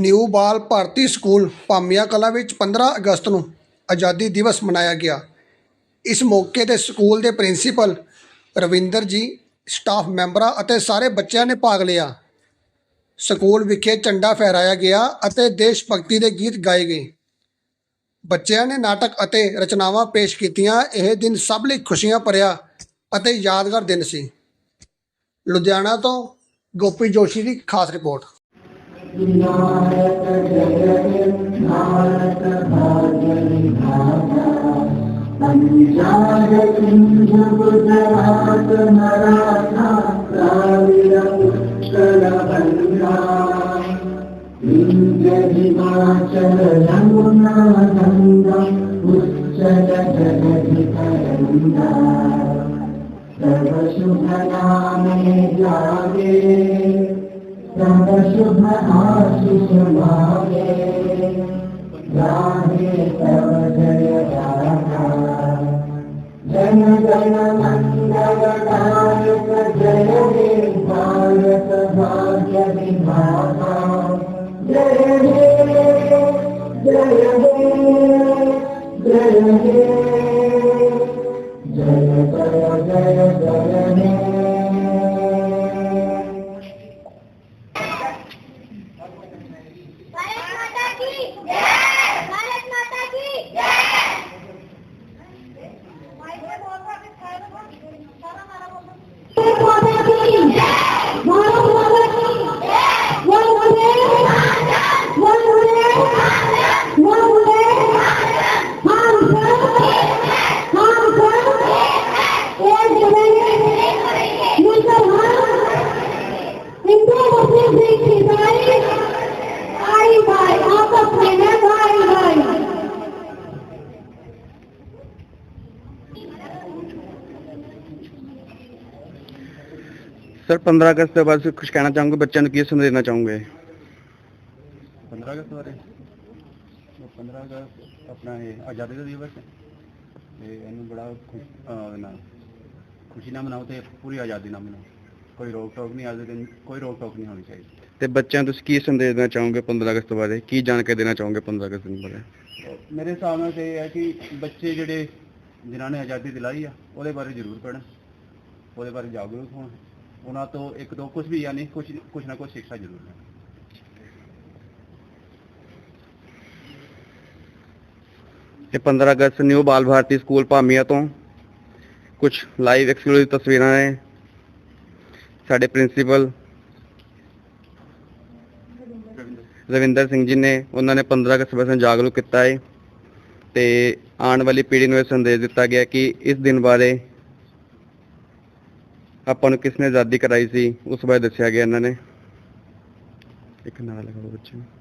New Bal Bharati school Bhamian Kalan ਵਿੱਚ 15 ਅਗਸਤ ਨੂੰ ਆਜ਼ਾਦੀ ਦਿਵਸ ਮਨਾਇਆ ਗਿਆ। ਇਸ ਮੌਕੇ ਤੇ ਸਕੂਲ ਦੇ ਪ੍ਰਿੰਸੀਪਲ ਰਵਿੰਦਰ ਜੀ, ਸਟਾਫ ਮੈਂਬਰਾਂ ਅਤੇ ਸਾਰੇ ਬੱਚਿਆਂ ਨੇ ਭਾਗ ਲਿਆ। ਸਕੂਲ ਵਿਖੇ ਝੰਡਾ ਫਹਿਰਾਇਆ ਗਿਆ ਅਤੇ ਦੇਸ਼ ਭਗਤੀ ਦੇ ਗੀਤ ਗਾਏ ਗਏ। ਬੱਚਿਆਂ ਨੇ ਨਾਟਕ ਅਤੇ ਰਚਨਾਵਾਂ ਪੇਸ਼ ਕੀਤੀਆਂ। ਇਹ ਦਿਨ ਸਭ ਲਈ ਖੁਸ਼ੀਆਂ ਭਰਿਆ ਅਤੇ ਯਾਦਗਾਰ ਦਿਨ ਸੀ। ਲੁਧਿਆਣਾ ਤੋਂ ਗੋਪੀ ਜੋਸ਼ੀ ਦੀ ਖਾਸ ਰਿਪੋਰਟ। हिमाचल यमुना गंगा उच्चल जगति तरंगा तव शुभ नामे जागे सर्वशुभमाशिषुभागे राधे तव जयदाता जन जन मङ्गलदायक जय देवायक भाग्यविभागा जय हे जय हे जय हे ਸਰ 15 ਅਗਸਤ ਦੇ ਬਾਅਦ ਕੁਝ ਕਹਿਣਾ ਚਾਹੋਗੇ? ਬੱਚਿਆਂ ਨੂੰ ਕੀ ਸੰਦੇਸ਼ ਦੇਣਾ ਚਾਹੋਗੇ? 15 ਅਗਸਤ ਬਾਰੇ? ਉਹ 15 ਅਗਸਤ ਆਪਣਾ ਇਹ ਆਜ਼ਾਦੀ ਦਾ ਦਿਵਸ ਹੈ। ਤੇ ਇਹਨੂੰ ਬੜਾ ਖੁਸ਼ ਅਹ ਨਾ ਖੁਸ਼ੀ ਨਾਲ ਮਨਾਓ ਤੇ ਪੂਰੀ ਆਜ਼ਾਦੀ ਨਾਲ ਮਨਾਓ। ਕੋਈ ਰੋਕ ਟੋਕ ਨਹੀਂ ਅੱਜ ਦੇ ਦਿਨ ਕੋਈ ਰੋਕ ਟੋਕ ਨਹੀਂ ਹੋਣੀ ਚਾਹੀਦੀ। ਤੇ ਬੱਚਿਆਂ ਨੂੰ ਤੁਸੀਂ ਕੀ ਸੰਦੇਸ਼ ਦੇਣਾ ਚਾਹੋਗੇ 15 ਅਗਸਤ ਬਾਰੇ ਕੀ ਜਾਣਕਾਰੀ ਦੇਣਾ ਚਾਹੋਗੇ 15 ਅਗਸਤ ਦੇ ਬਾਰੇ? ਮੇਰੇ ਹਿਸਾਬ ਨਾਲ ਇਹ ਹੈ ਕਿ ਬੱਚੇ ਜਿਹੜੇ ਜਿਨ੍ਹਾਂ ਨੇ ਆਜ਼ਾਦੀ ਦਿਲਾਈ ਆ ਉਹਦੇ ਬਾਰੇ ਜ਼ਰੂਰ ਪੜ੍ਹਨ। ਉਹਦੇ ਬਾਰੇ ਜਾਗਰੂਕ ਹੋਣ। ਉਹਨਾਂ ਤੋਂ ਇੱਕ ਦੋ ਕੁਝ ਵੀ ਯਾਨੀ ਕੁਝ ਕੁਝ ਨਾ ਕੁਝ ਸਿੱਖਿਆ ਜ਼ਰੂਰ ਲੈਣ ਇਹ 15 ਅਗਸਤ ਨਿਊ ਬਾਲ ਭਾਰਤੀ ਸਕੂਲ ਭਾਮੀਆ ਤੋਂ ਕੁਝ ਲਾਈਵ ਐਕਸਕਲੂਸਿਵ ਤਸਵੀਰਾਂ ਨੇ। ਸਾਡੇ ਪ੍ਰਿੰਸੀਪਲ ਰਵਿੰਦਰ ਸਿੰਘ ਜੀ ਨੇ, ਉਹਨਾਂ ਨੇ 15 ਅਗਸਤ ਬਾਰੇ ਜਾਗਰੂਕ ਕੀਤਾ ਹੈ ਤੇ ਆਉਣ ਵਾਲੀ ਪੀੜ੍ਹੀ ਨੂੰ ਇਹ ਸੰਦੇਸ਼ ਦਿੱਤਾ ਗਿਆ ਕਿ ਇਸ ਦਿਨ ਬਾਰੇ ਆਪਾਂ ਨੂੰ ਕਿਸ ਨੇ ਆਜ਼ਾਦੀ ਕਰਾਈ ਸੀ, ਉਸ ਬਾਰੇ ਦੱਸਿਆ ਗਿਆ ਇਹਨਾਂ ਨੇ। ਇੱਕ ਨਾਲ ਲਗਾਓ ਬੱਚੇ ਨੂੰ।